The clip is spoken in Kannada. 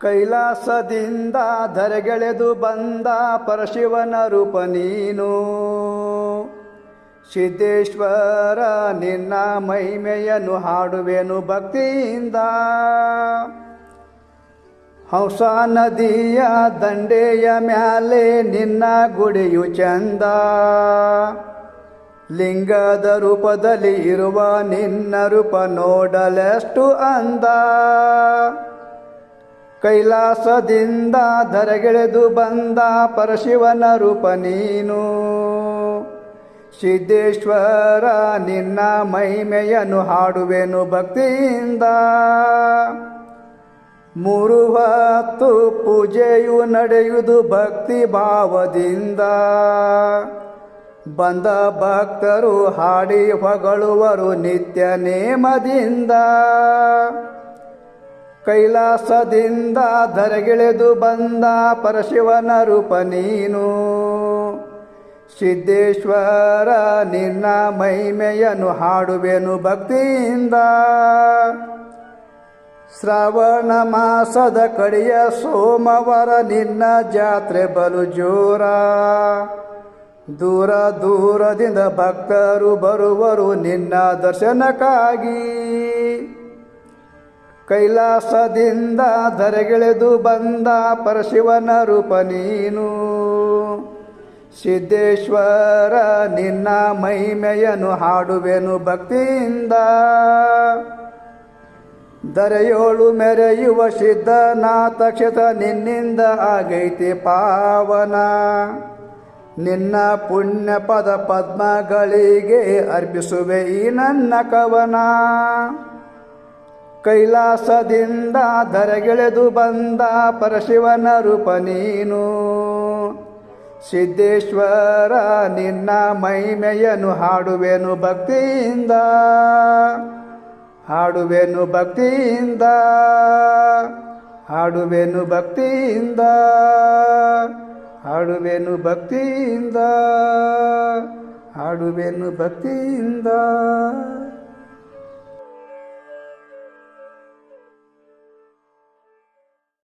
ಕೈಲಾಸದಿಂದ ಧರೆಗೆಳೆದು ಬಂದ ಪರಶಿವನ ರೂಪ ನೀನು. ಸಿದ್ದೇಶ್ವರ, ನಿನ್ನ ಮಹಿಮೆಯನ್ನು ಹಾಡುವೆನು ಭಕ್ತಿಯಿಂದ. ಹಂಸ ನದಿಯ ದಂಡೆಯ ಮ್ಯಾಲೆ ನಿನ್ನ ಗುಡಿಯು ಚಂದ. ಲಿಂಗದ ರೂಪದಲ್ಲಿ ಇರುವ ನಿನ್ನ ರೂಪ ನೋಡಲೆಷ್ಟು ಅಂದ. ಕೈಲಾಸದಿಂದ ಧರೆಗೆಳೆದು ಬಂದ ಪರಶಿವನ ರೂಪ ನೀನು. ಸಿದ್ದೇಶ್ವರ, ನಿನ್ನ ಮಹಿಮೆಯನ್ನು ಹಾಡುವೆನು ಭಕ್ತಿಯಿಂದ. ಮೂರು ಹೊತ್ತು ಪೂಜೆಯು ನಡೆಯುವುದು ಭಕ್ತಿ ಭಾವದಿಂದ. ಬಂದ ಭಕ್ತರು ಹಾಡಿ ಹೊಗಳುವರು ನಿತ್ಯ ನೇಮದಿಂದ. ಕೈಲಾಸದಿಂದ ಧರೆಗಿಳಿದು ಬಂದ ಪರಶಿವನ ರೂಪ ನೀನು. ಸಿದ್ದೇಶ್ವರ, ನಿನ್ನ ಮಹಿಮೆಯನ್ನು ಹಾಡುವೆನು ಭಕ್ತಿಯಿಂದ. ಶ್ರಾವಣ ಮಾಸದ ಕಡೆಯ ಸೋಮವಾರ ನಿನ್ನ ಜಾತ್ರೆ ಬಲು ಜೋರ. ದೂರ ದೂರದಿಂದ ಭಕ್ತರು ಬರುವರು ನಿನ್ನ ದರ್ಶನಕ್ಕಾಗಿ. ಕೈಲಾಸದಿಂದ ಧರೆಗಿಳಿದು ಬಂದ ಪರಶಿವನ ರೂಪ ನೀನು. ಸಿದ್ದೇಶ್ವರ, ನಿನ್ನ ಮಹಿಮೆಯನ್ನು ಹಾಡುವೆನು ಭಕ್ತಿಯಿಂದ. ದರೆಯೋಳು ಮೆರೆಯುವ ಸಿದ್ಧನಾಥ ಕ್ಷೇತ್ರ ನಿನ್ನಿಂದ ಆಗೈತಿ ಪಾವನ. ನಿನ್ನ ಪುಣ್ಯ ಪದ ಪದ್ಮಗಳಿಗೆ ಅರ್ಪಿಸುವೆ ಈ ನನ್ನ ಕವನ. ಕೈಲಾಸದಿಂದ ಧರೆಗೆಳೆದು ಬಂದ ಪರಶಿವನ ರೂಪ ನೀನು. ಸಿದ್ದೇಶ್ವರ, ನಿನ್ನ ಮೈಮೆಯನು ಹಾಡುವೆನು ಭಕ್ತಿಯಿಂದ. ಹಾಡುವೆನು ಭಕ್ತಿಯಿಂದ. ಹಾಡುವೆನು ಭಕ್ತಿಯಿಂದ. ಹಾಡುವೆನು ಭಕ್ತಿಯಿಂದ. ಹಾಡುವೆನು ಭಕ್ತಿಯಿಂದ.